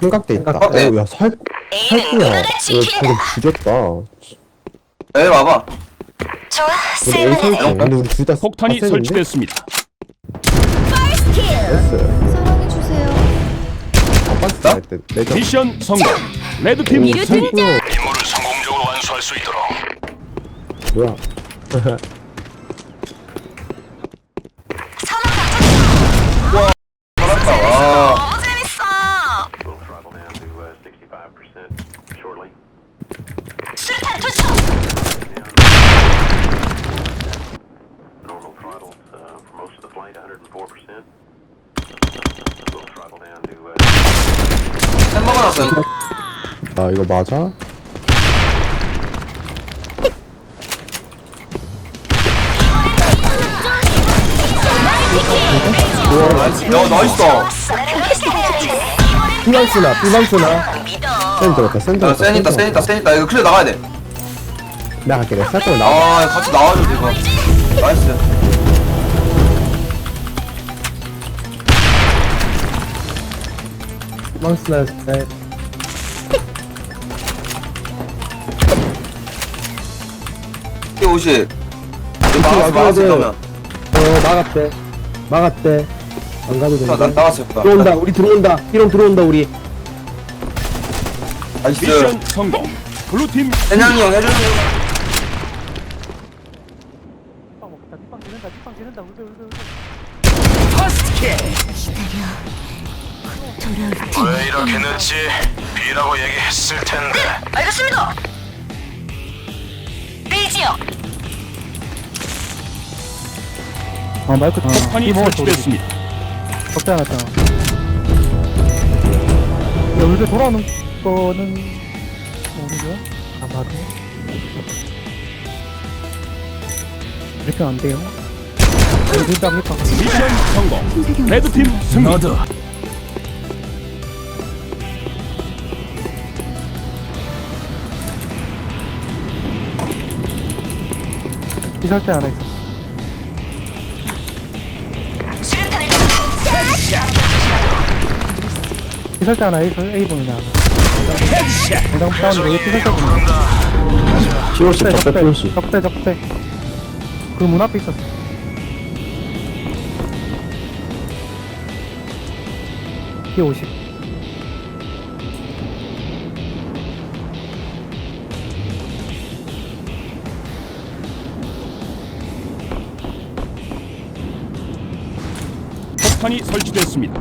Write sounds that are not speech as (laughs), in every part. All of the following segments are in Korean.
삼각대 있다. 삼각대. 어, 야, 살, 살구야. 야, 방금 죽였다. 에 와봐 좋아, 우리. 쓸만해. 근데 우리 둘다 폭탄이 설치됐습니다. 됐어요. 사랑해주세요. 아. 내가. 미션 성공. 레드팀 오, 승리. 임무를 성공적으로 완수할 수 있도록. 뭐야. (laughs) 났어 아, 이거 맞아? 야 나이스 피망스나, 피망스나. 센 들었다, 센 야, 들었다. 센 있다, 센 있다, 센 있다. 이거 클리어 나가야 돼. 내가 갈게, 내가 살짝 나와. 아, 같이 나와줘, 이거. 나이스. 피망스나, 네. 이 옷이. 이거 막았어, 와줘야 막았어, 돼. 그러면. 어, 막았대. 막았대. 안 가도 나, 나, 된다. 나갔어, 보다. 들어온다, 우리 들어온다. 이런 들어온다, 우리. 나이스. 미션 성공. 블루팀 대냥이 형. 왜이 늦지? 비라고 얘기했을 텐데. 알겠습니다. 베이지요. 아 마이크 다 폭탄이 설치됐습니다. 적지 않았잖아 야 울베 돌아오는 거는 오는 거야? 아 맞아 이렇게 안 돼요 미션 성공. 레드팀 승리. 이설 있어 수류탄을 이설 때 하나 보는 하나 대장 다운으로 때 보는 피로시, 적대 적대 적대. 적대 그 문 앞에 있었어 P 50 폭탄이 설치됐습니다.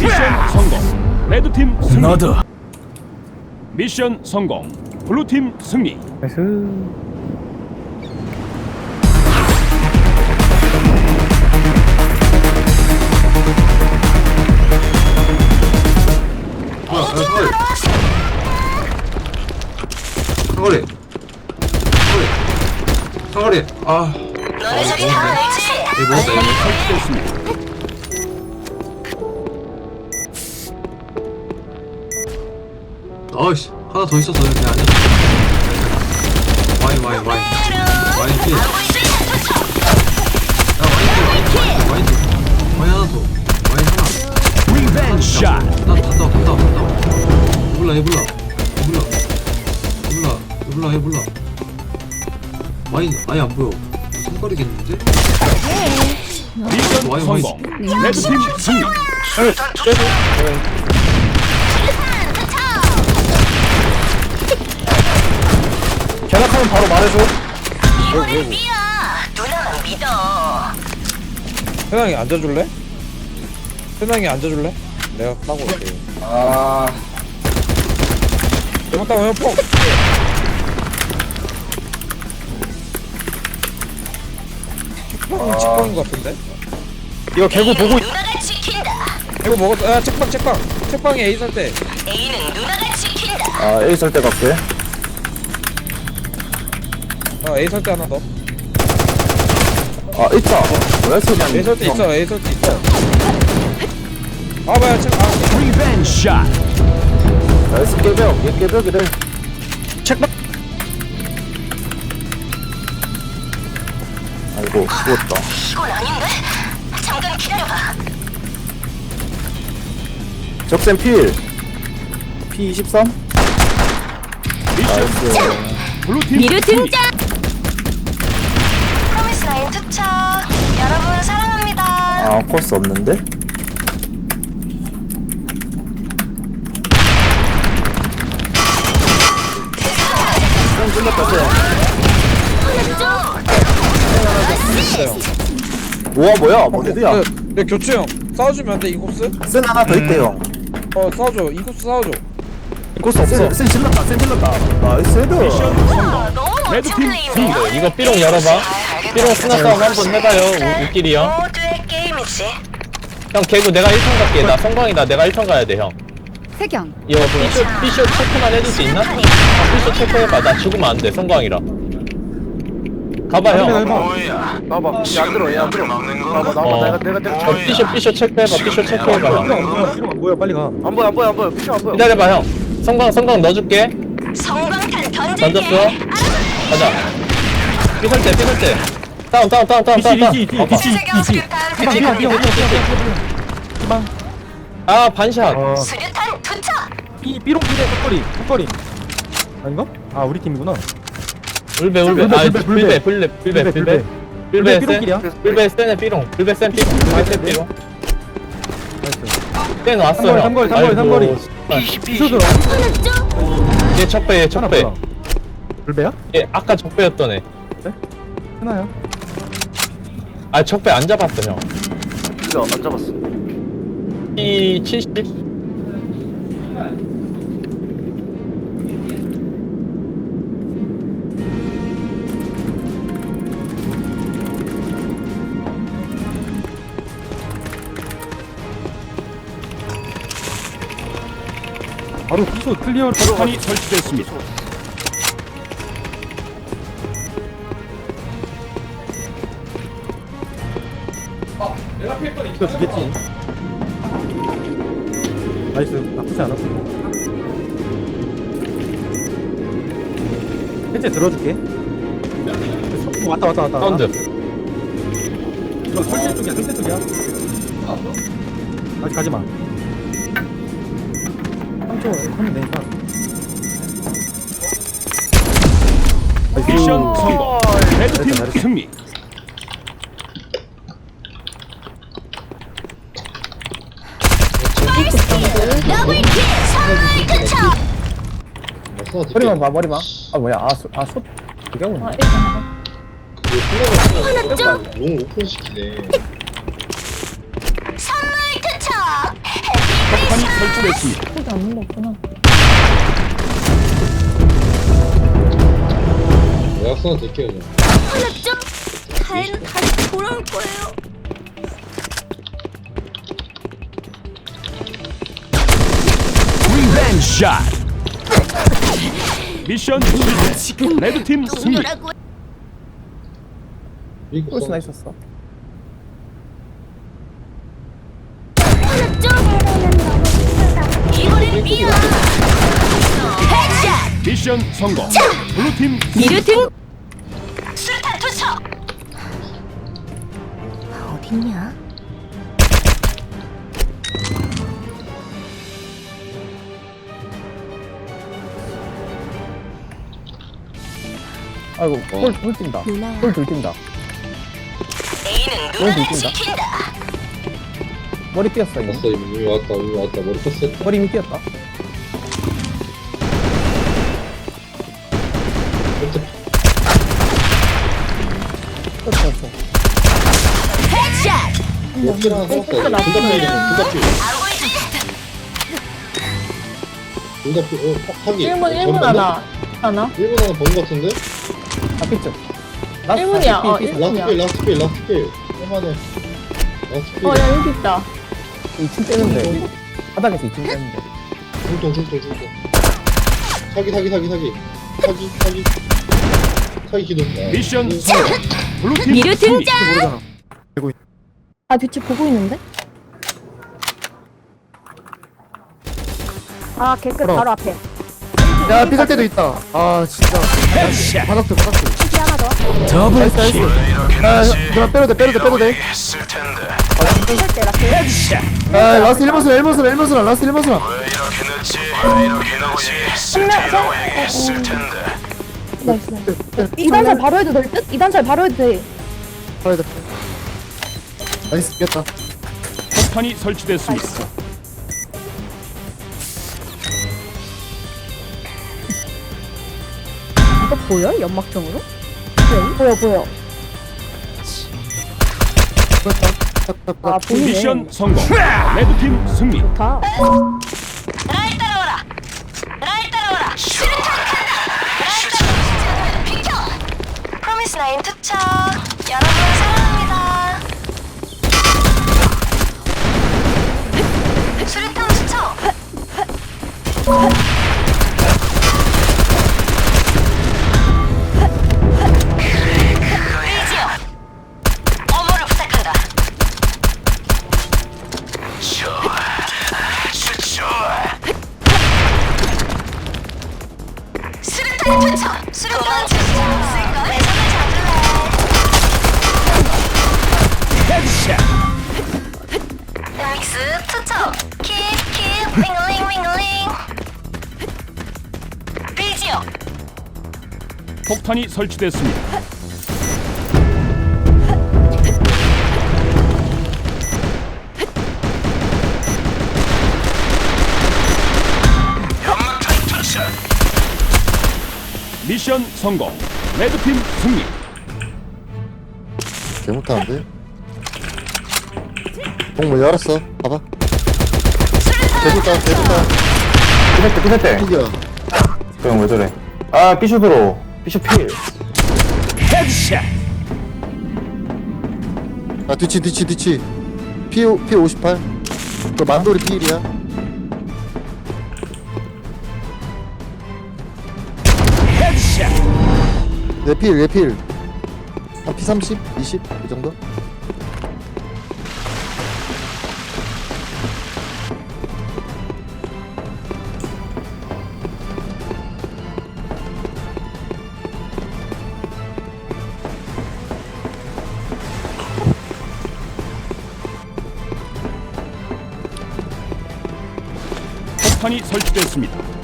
미션 성공. 레드팀 승리. 미션 성공. 블루팀 승리. 나이스 아, 너네 저기 다 알지? 이거 먹었다, 이거. 설치됐습니다. 아이씨, 하나 더 있었어, 여기 안에. 와인, 와인, 와인. 와인 피. 야, 와인 피, 와인 피. 와인 하나 더. 와인 하나. 리벤지 샷. 나 갔다 와, 갔다 와, 갔다 와. 해볼라, 해볼라. 해볼라. 해볼라, 해볼라, 해볼라. 와인, 아예 안 보여. 손가리겠는데? 미션. 성공. 레드팀 승리. 견학하면 바로 말해줘. 이번엔 미야. 누나만 믿어. 현황이 앉아줄래? 현황이 앉아줄래? 내가 까고 올게 아, 잘못 따면 폭! 책방은 책방인 것 같은데? 이거 개구 보고 누나가 지킨다. 이거 먹었다 야 책방 책방 책방에 A 살 때 A는 누나가 지킨다. 아, A 설때 갈게. 어 A 살 때 하나 더 아, 있다. 왜 쓰냐? A 살 때 있어 A 살 때 있어 아 뭐야 책 아, 리벤지 샷. 나이스 깨벽. 얘 깨벽이래. 아이고 죽었다 이건 아닌데? 잠깐 기다려봐. 적센 필 P23 나이스 블루팀 승리. 등장! 프로미스 라인 투척. 여러분 사랑합니다. 아 코스 없는데? 우와 뭐야 뭐네드야 네, 네 교체 형 싸워주면 안돼 인코스? 센 하나 더 있대 형어 싸워줘 인코스 싸워줘 코스 없어 센 질렀다 센 질렀다 나이스 헤드 레드팀 플레이인데요? 이거 삐롱 열어봐. 삐롱 스나 싸움 한번 해봐요. 우, 우끼리 형. 모두의 게임이지. 형 개구 내가 1턴 갈게. 나 성광이다. 내가 1턴 가야 돼 형. 세경 이거 삐쇼 삐쇼 체크만 해줄 수 있나? 아, 삐쇼 체크해봐. 나 죽으면 안 돼. 성광이라. 가봐 형. 나봐 안 들어 얘안 들어 나봐 나봐 어. 내가 내가 내가 어, 삐쇼 삐쇼 체크해봐. 삐쇼 체크해봐 형. 안 보여 빨리 가 안 보여 안 보여 안 보여 피셔 안 보여 기다려봐 형. 성광 성광 넣어줄게. 성광탄 던질게. 던졌어. 가자. 삐설 때 삐설 때. 다운 다운 다운 다운 다운 다운. 어, 봐. 세경 수류탄 희망 희망 희망 희망 아 반샷. 어 수류탄 투척. 삐 삐롱 삐대 턱걸이 턱걸이 아닌가? 아 우리 팀이구나 울베 울베. 아 불배, 불베 불베 불베 불베. 불베 불배 센. 삐롱길이야 불베 센에 삐롱. 불베 센 삐롱. 불베 센 삐롱. 센 왔어 삼거리, 형. 삼거리, 삼거리, 아이고, 삼거리. 씨발. 피쇼들 얘 적배 얘 하나 적배. 몰라 불배야? 얘 아까 적배였던 애. 하나야 아 적배 안 잡았어 형. 진짜 안 잡았어 이 70. 바로 피쇼 클리어로 폭탄이 설치됐습니다. 이거 주겠지. 나이스. 나쁘지 않았어 해제 들어줄게. 어, 왔다 왔다 왔다. 사운드. 이거 설대 쪽이야 설대 쪽이야. 아직 가지 마 3초 하면 되니까 미션 성공. 레드팀 승리. 더블 킬. 선물 투척. 머리만 봐 머리만 아 뭐야 아수 그게 뭐야 선물 설치됐습니다. 하나 좀. 다혜는 다시 돌아올 거예요. 샷. 미션 실패. 레드팀 승리. 동료라고. 홀스나 있었어 하나 좀. 이번엔 미야. 헤드샷. 미션 성공. 블루팀 미르 등. 수류탄 투척. 어딨냐? 아이고 홀홀 뛴다 누나야. 홀둘 뛴다 A는 너무 누나가 웃긴다. 지킨다. 머리 뛰었어 이거. 이미. 왔다 이미 왔다. 머리 컸어 머리 이미 뛰었다. 그렇죠 헤드샷. 옆이랑 둘다. 둘다? 둘다 필 어, 하기. 1분 1분 하나. 하나? 1분 하나 본거 같은데? 앞이죠 1분이야 어. 라스트 1분이야. 필 라스트 필 라스트 필 라스트 필 어야 여기 있다 2층 떼는데 바닥에서 2층 떼는데 중통 중통 중통 사기 사기 사기 사기 사기 사기 사기 기둥 미션 성공. 블루팀 미르 승리. 등장. 아 뒤치 보고 있는데 아 개끝 그럼. 바로 앞에 야 삐살 때도 있다 아 진짜 시기 하나 더. 더블 나이스 나이스 아 누나 빼도 돼 빼도 돼 빼도 돼 때 라스. 아 라스트 1번스나 1번스나 1번스나 라스트 1번스나 나이스. 나이스. 이 단살 바로 해도 될 듯? 이 단살 바로 해도 돼. 가야 돼 나이스 이겼다 폭탄이 설치됐습니다. 이거 보여? 연막정으로? 네, 보여 보여. 아 보이네. 미션 성공. 레드팀 승리. 좋다. 믹스 투척. 킵킵 윙링 윙링. 비지요. 폭탄이 설치됐습니다. 미션 성공. 레드팀 승리. 개 못하는데? 공문 열었어 봐봐 삐살 때 삐살 때 이겨 그형 왜 저래 아 삐슛으로 삐슛 필 헤드샷. 아 뒤치 뒤치 뒤치 피, 피 58. 그 만돌이 피일이야 헤드샷. 내필 내 필 한 피 30? 20? 이 정도? 폭탄이 설치됐습니다.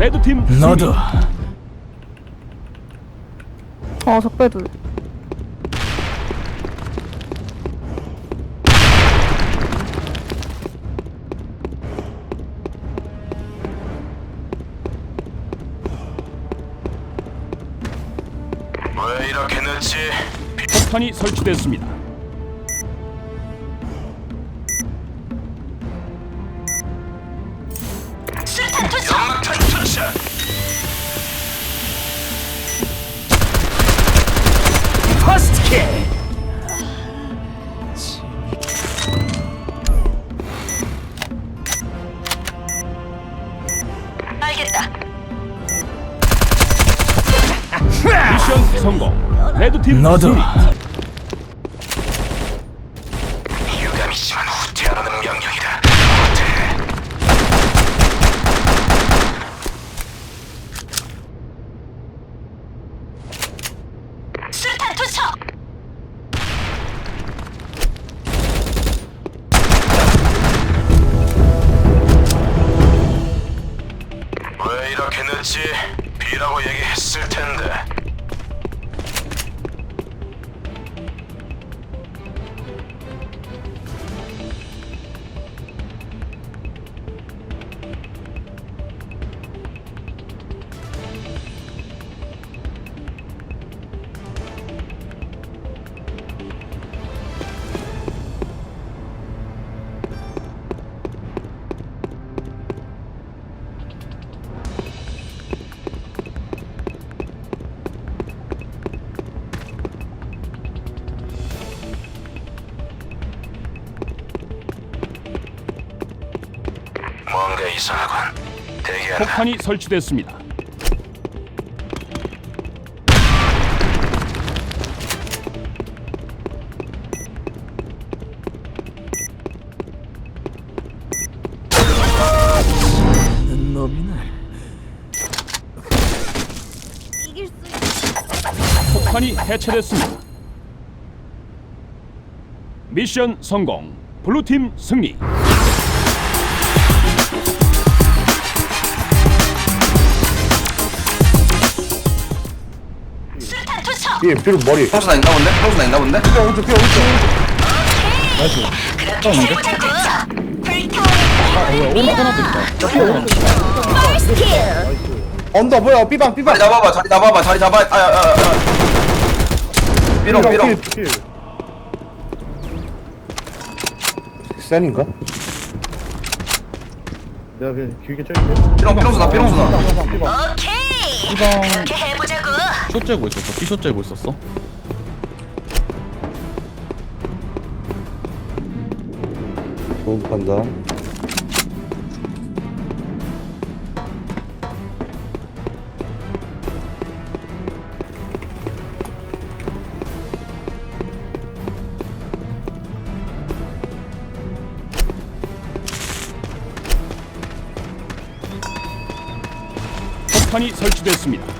레드팀 승리. 어 적배들. 폭탄이 설치됐습니다. 승리. 유감이지만 후퇴하라는 명령이다. 수류탄 투척. 왜 이렇게 늦지? 비라고 얘기했을 텐데. 폭탄이 설치됐습니다. 폭탄이 해체됐습니다. 미션 성공. 블루팀 승리. 삐 삐로 머리. 형수 나 있나 본데? 형수 나 있나 본데? 오른쪽 삐 오른쪽. 그렇게 해보자고. 불타오르는 언더 뭐야 삐방 삐방. 자리 잡아봐 자리 잡아봐 자리 잡아. 아야야야 삐롱 삐롱 센인가? 내가 그냥 길게 쩔게. 삐롱 삐롱 수나 삐롱 수나 오케이. 그렇게 해보자고. 숏 재고 있었어. B숏 재고 있었어. 좋은 판단 폭탄이 설치됐습니다.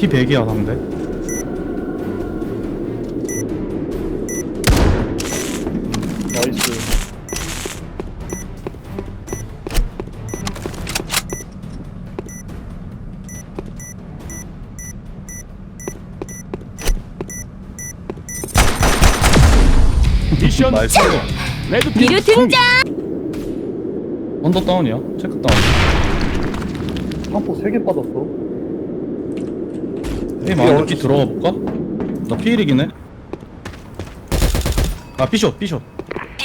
P 100이야 상대. 나이스 미션 나이스. 레드팀 승리. 언더 다운이야. 체크 다운. 한포 3개 빠졌어 A 마운드 B 들어가 볼까? 나 P1이긴 해. 아 B숏 B숏.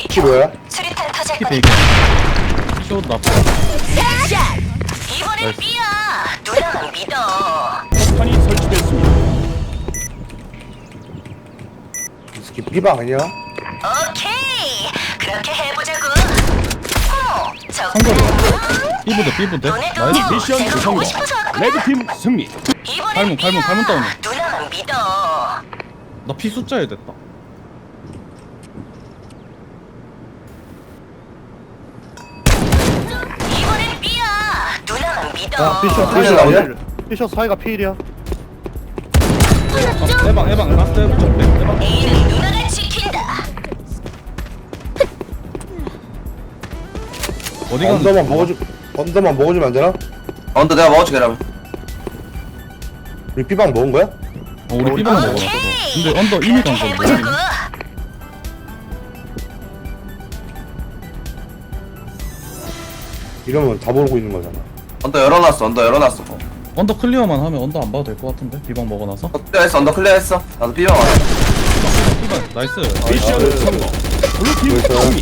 삐 뭐야? 수류탄 터질 P 거야. 100이야. B숏 나. 샷. 이번엔 B야. 누나만 믿어. 폭탄이 설치됐습니다. 이 새끼 삐방 아니야? 오케이. 그렇게 해보자고. 어머, 저 B부대. 너네도 나이스. 미션 성공. 레드팀 승리. 칼문, B야. 칼문 다운이야. 누나만 믿어. 나 P 숫자에 됐다. 이번엔 B야. 누나만 믿어. 야 피셔 피셔? 필. 피셔 사이가 필이야 어, 해방 해방 라스트 누나가 지킨다. 어디 갔는데? 언더만 먹어주 언더만 먹어주면 안 되나? 언더 내가 먹어줄게 그러면 우리 삐방 먹은 거야? 어 우리 먹어놨어. 오케이. 근데 언더 이미 간. 건데. 이러면 다 모르고 있는 거잖아 언더 열어놨어 언더 열어놨어 언더 클리어만 하면 언더 안 봐도 될 것 같은데 B방 먹어놔서. 어, 클리어했어 언더 클리어했어 나도 삐롱 왔어 나이스. 미션 성공. 블루팀 승리.